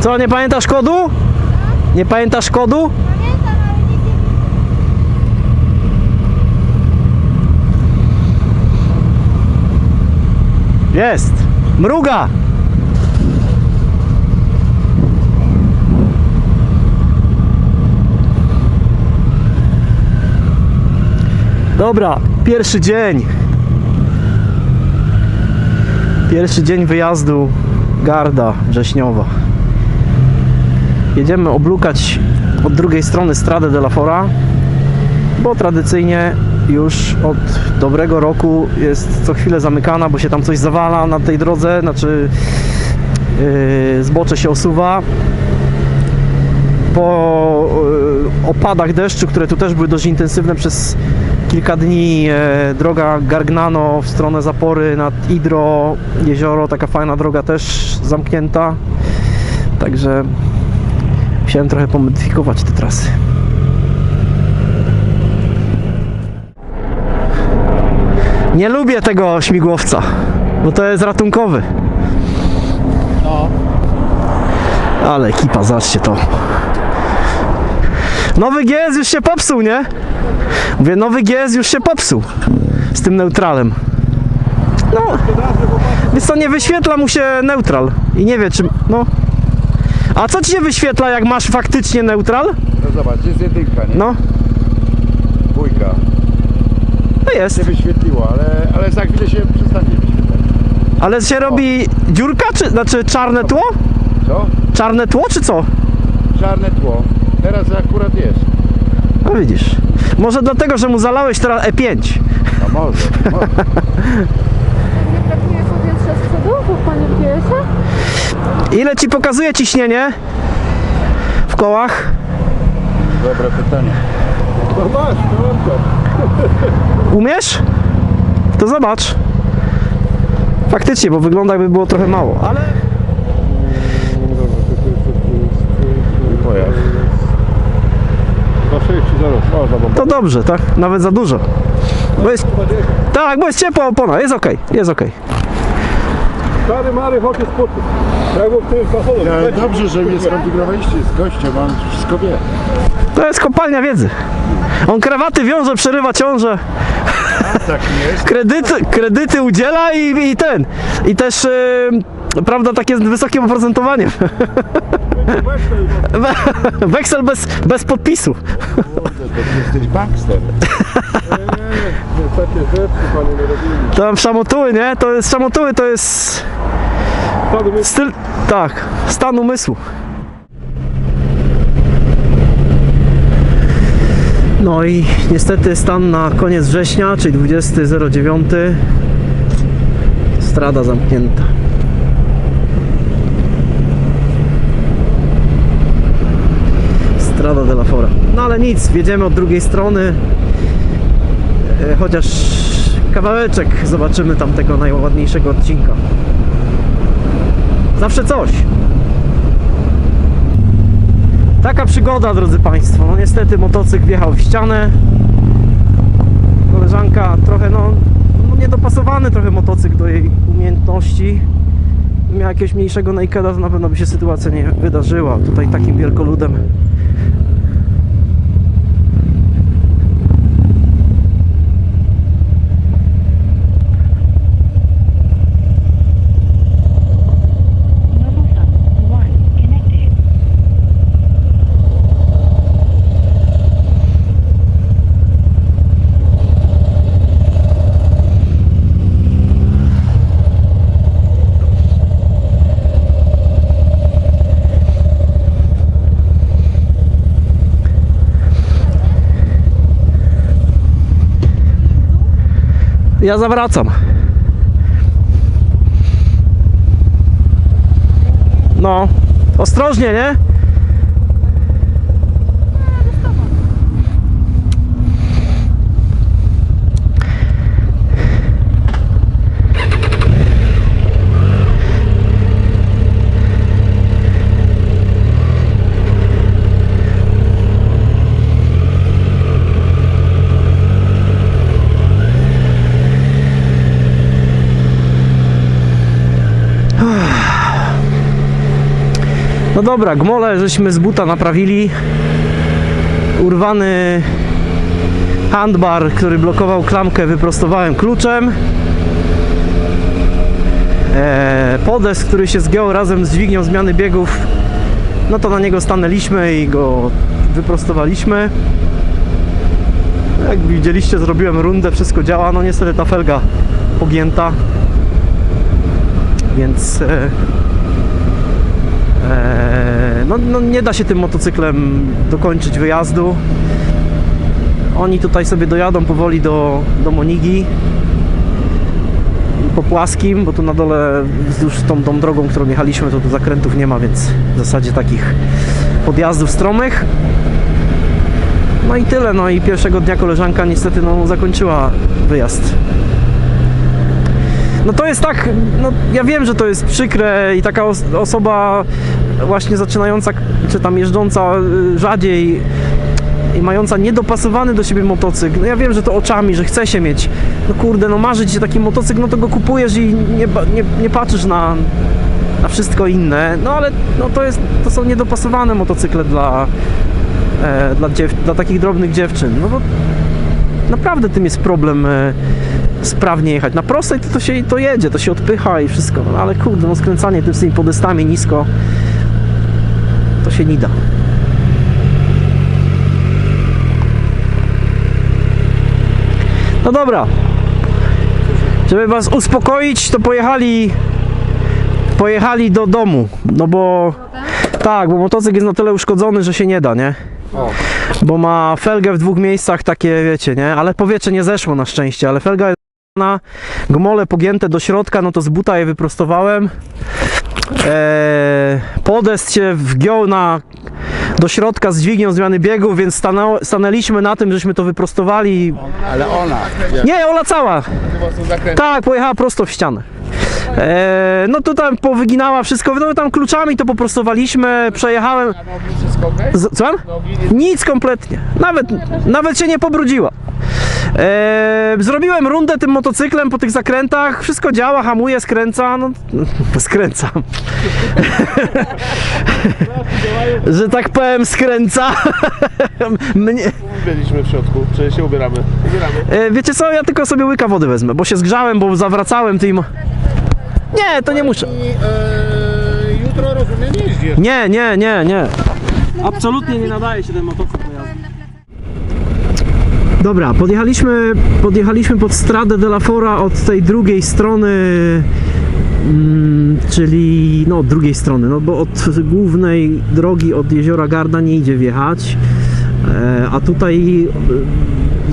Co, nie pamiętasz kodu? Nie pamiętasz kodu? Jest! Mruga! Dobra, pierwszy dzień. Pierwszy dzień wyjazdu Garda Wrześniowa. Jedziemy oblukać od drugiej strony Stradę de la Fora, bo tradycyjnie już od dobrego roku jest co chwilę zamykana, bo się tam coś zawala na tej drodze, znaczy yy, zbocze się osuwa. Po yy, opadach deszczu, które tu też były dość intensywne przez kilka dni, e, droga Gargnano w stronę Zapory nad Idro, jezioro, taka fajna droga też zamknięta. Także musiałem trochę pomodyfikować te trasy. Nie lubię tego śmigłowca, bo to jest ratunkowy. No. Ale ekipa, zobaczcie to. Nowy GS już się popsuł, nie? Mówię, nowy GS już się popsuł z tym neutralem. No, więc to nie wyświetla mu się neutral i nie wie czy, no. A co ci się wyświetla jak masz faktycznie neutral? No zobacz, jest jedynka, nie? No, Dwójka. to jest. Się wyświetliło, ale, ale za chwilę się przestanie wyświetlać. Ale się robi dziurka, czy znaczy czarne tło? Co? Czarne tło, czy co? Czarne tło. Teraz akurat jest. No widzisz. Może dlatego, że mu zalałeś teraz E E5. No może, może. Ile ci pokazuje ciśnienie w kołach? Dobre pytanie. No masz, Umiesz? To zobacz. Faktycznie, bo wygląda jakby było trochę mało, ale Pojazd. 2,6 można, bo to dobrze, tak? Nawet za dużo. Bo jest, tak, bo jest ciepła opona, jest okej, jest okej. stary Mary chodź spod. Tym samochodzie. Ale dobrze, że mnie skonfigurowaliście z gościem, on wszystko wie. To jest kopalnia wiedzy. On krawaty wiąże, przerywa ciąże, Tak nie jest. kredyty, kredyty udziela i, i ten. I też, yy, prawda, takie z wysokim oprocentowaniem. Weksel bez, bez podpisu. Kurde, to jesteś bankster. Takie rzeczy panie nie robili. Tam szamotuły, nie? To jest szamotuły, to jest styl, tak, stan umysłu. No i niestety stan na koniec września, czyli 20.09 Strada zamknięta. Strada de la Fora. No ale nic, wjedziemy od drugiej strony. E, Chociaż kawałeczek zobaczymy tam tego najładniejszego odcinka. Zawsze coś. Taka przygoda, drodzy Państwo. No niestety motocykl wjechał w ścianę. Koleżanka trochę, no, no niedopasowany trochę motocykl do jej umiejętności. Miała jakiegoś mniejszego nakeda, to na pewno by się sytuacja nie wydarzyła. Tutaj takim wielkoludem. Ja zawracam. No, ostrożnie, nie? No dobra, gmole żeśmy z buta naprawili. Urwany handbar, który blokował klamkę, wyprostowałem kluczem. Eee, podest, który się zgiął razem z dźwignią zmiany biegów, no to na niego stanęliśmy i go wyprostowaliśmy. Jak widzieliście, zrobiłem rundę, wszystko działa. No niestety ta felga pogięta, więc e, no, no nie da się tym motocyklem dokończyć wyjazdu. Oni tutaj sobie dojadą powoli do, do Monigi po płaskim, bo tu na dole wzdłuż tą, tą drogą, którą jechaliśmy, to tu zakrętów nie ma, więc w zasadzie takich podjazdów stromych. No i tyle, no i pierwszego dnia koleżanka niestety no, zakończyła wyjazd. No to jest tak, no ja wiem, że to jest przykre i taka os- osoba właśnie zaczynająca, czy tam jeżdżąca y, rzadziej i mająca niedopasowany do siebie motocykl, no ja wiem, że to oczami, że chce się mieć, no kurde, no marzy ci się taki motocykl, no to go kupujesz i nie, nie, nie patrzysz na, na wszystko inne, no ale no to, jest, to są niedopasowane motocykle dla, e, dla, dla takich drobnych dziewczyn, no bo naprawdę tym jest problem e, sprawnie jechać. Na prostej to, to się to jedzie, to się odpycha i wszystko, no ale kurde, no skręcanie tym z tymi podestami nisko to się nie da. No dobra. Żeby was uspokoić, to pojechali pojechali do domu, no bo tak, bo motocykl jest na tyle uszkodzony, że się nie da, nie? Bo ma felgę w dwóch miejscach takie, wiecie, nie? Ale powietrze nie zeszło na szczęście, ale felga jest na gmole pogięte do środka, no to z buta je wyprostowałem. Eee, podest się wgiął na do środka z dźwignią zmiany biegów, więc stanęło, stanęliśmy na tym, żeśmy to wyprostowali. Ale ona, Nie, Ola cała. Tak, pojechała prosto w ścianę. Eee, no to tam powyginała wszystko, no tam kluczami to poprostowaliśmy, przejechałem. Z, co? Nic kompletnie. Nawet, nawet się nie pobrudziła. Eee, zrobiłem rundę tym motocyklem po tych zakrętach. Wszystko działa, hamuje, skręca. No, skręcam. Że tak powiem, skręca. Mnie, Byliśmy w środku, czy się ubieramy? Ubieramy. e, wiecie co, ja tylko sobie łyka wody wezmę, bo się zgrzałem, bo zawracałem tym. Nie, to nie muszę. I e, jutro rozumiem nie jeździsz. Nie, nie, nie, nie. Absolutnie nie nadaje się ten motocykl do jazdy. Dobra, podjechaliśmy, podjechaliśmy pod Stradę de la Fora od tej drugiej strony, mm, czyli no od drugiej strony, no bo od głównej drogi od jeziora Garda nie idzie wjechać, e, a tutaj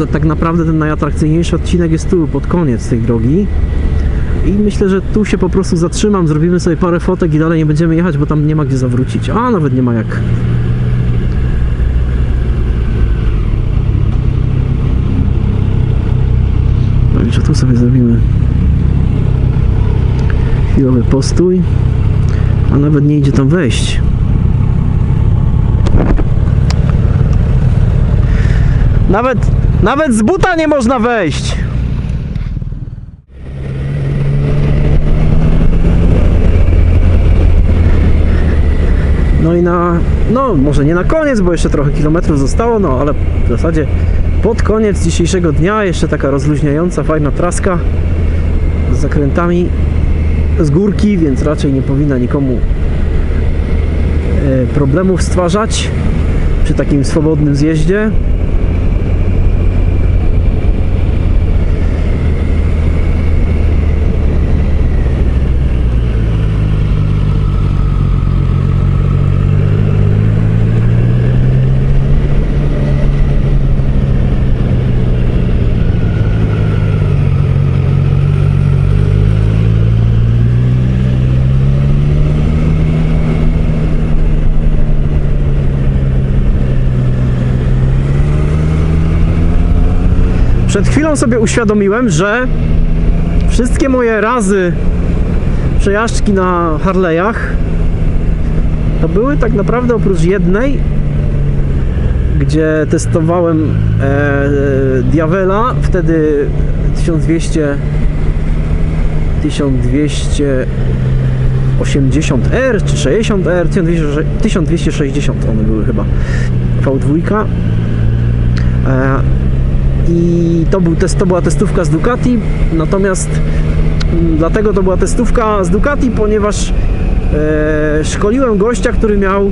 e, tak naprawdę ten najatrakcyjniejszy odcinek jest tu, pod koniec tej drogi. I myślę, że tu się po prostu zatrzymam, zrobimy sobie parę fotek i dalej nie będziemy jechać, bo tam nie ma gdzie zawrócić. A nawet nie ma jak. Także tu sobie zrobimy chwilowy postój, a nawet nie idzie tam wejść. Nawet, nawet z buta nie można wejść. No i na, no może nie na koniec, bo jeszcze trochę kilometrów zostało, no ale w zasadzie pod koniec dzisiejszego dnia jeszcze taka rozluźniająca, fajna traska z zakrętami z górki, więc raczej nie powinna nikomu e, problemów stwarzać przy takim swobodnym zjeździe. Przed chwilą sobie uświadomiłem, że wszystkie moje razy przejażdżki na Harley'ach to były tak naprawdę oprócz jednej, gdzie testowałem e, Diavela, wtedy 1200 1200 1280R czy 60R, 1200 1260 one były chyba. V2. E, I to, był to była testówka z Ducati, natomiast mm, dlatego to była testówka z Ducati, ponieważ e, szkoliłem gościa, który miał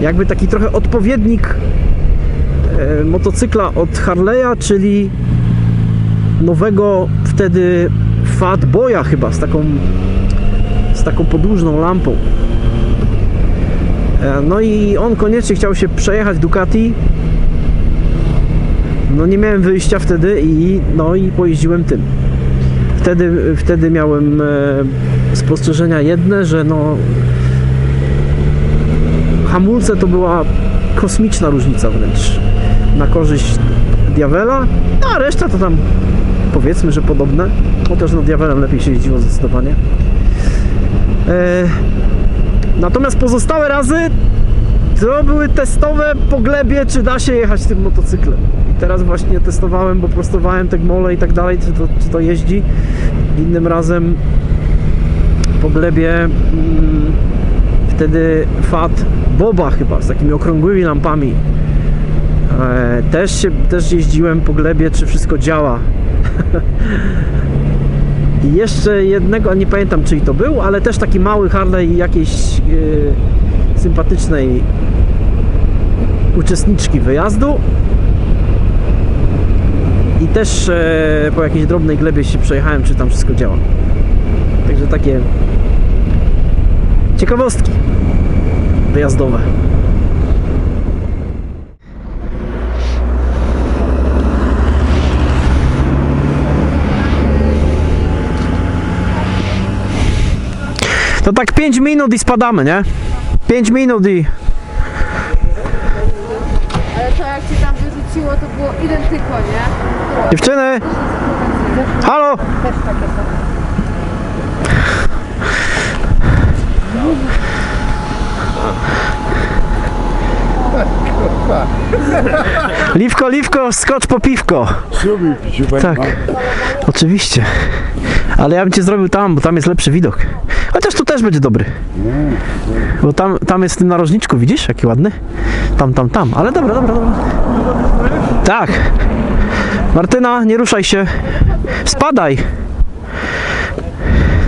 jakby taki trochę odpowiednik e, motocykla od Harley'a, czyli nowego wtedy Fat Boya chyba z taką z taką podłużną lampą. E, No i on koniecznie chciał się przejechać Ducati. No nie miałem wyjścia wtedy i no i pojeździłem tym. Wtedy, wtedy miałem e, spostrzeżenia jedne, że no hamulce to była kosmiczna różnica wręcz na korzyść Diavela, no, a reszta to tam powiedzmy, że podobne, chociaż no Diavelem lepiej się jeździło zdecydowanie. E, natomiast pozostałe razy to były testowe po glebie, czy da się jechać tym motocyklem. I teraz właśnie testowałem, bo prostowałem te gmole i tak dalej, czy to, czy to jeździ. Innym razem po glebie mm, wtedy Fat Boba chyba, z takimi okrągłymi lampami. E, też, się, też jeździłem po glebie, czy wszystko działa. I jeszcze jednego, nie pamiętam czyj to był, ale też taki mały Harley jakiejś e, sympatycznej uczestniczki wyjazdu. I też e, po jakiejś drobnej glebie się przejechałem, czy tam wszystko działa. Także takie ciekawostki wyjazdowe. To tak 5 minut i spadamy, nie? 5 minut i Ale to jak cię tam wyrzuciło, to było identyko, nie? dziewczyny! Halo! Liwko, liwko, skocz po piwko. Tak, oczywiście. Ale ja bym cię zrobił tam, bo tam jest lepszy widok. Chociaż tu też będzie dobry. Bo tam, tam jest w tym narożniczku, widzisz? Jaki ładny. Tam, tam, tam. Ale dobra, dobra, dobra. Tak. Martyna, nie ruszaj się. Spadaj.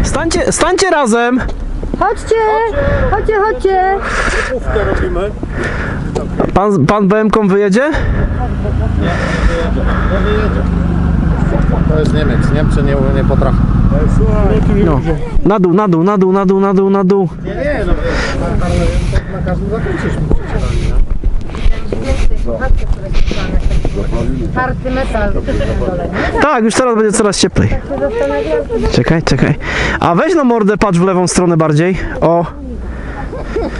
Stańcie, stańcie razem. Chodźcie! Chodźcie, chodźcie! Główkę robimy. Pan, pan BM-ką wyjedzie? To jest Niemiec, Niemcy nie, nie potrafią. No. Na dół, na dół, na dół, na dół, na dół, na dół. Nie, nie, no na każdym zakręcie Twardy metal. Tak, już teraz będzie coraz cieplej. Czekaj, czekaj. A weź no mordę, patrz w lewą stronę bardziej. O.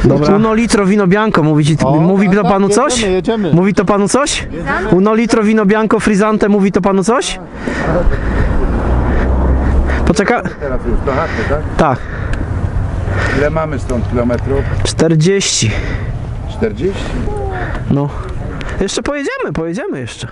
Dobra. Uno litro wino bianco, mówi, ci, mówi to panu coś? Jedziemy, jedziemy. Mówi to panu coś? Uno litro wino bianco frizante, mówi to panu coś? Poczeka. Teraz już do chaty, tak? Tak, Ile mamy stąd kilometrów? 40. 40? No. Jeszcze pojedziemy, pojedziemy jeszcze.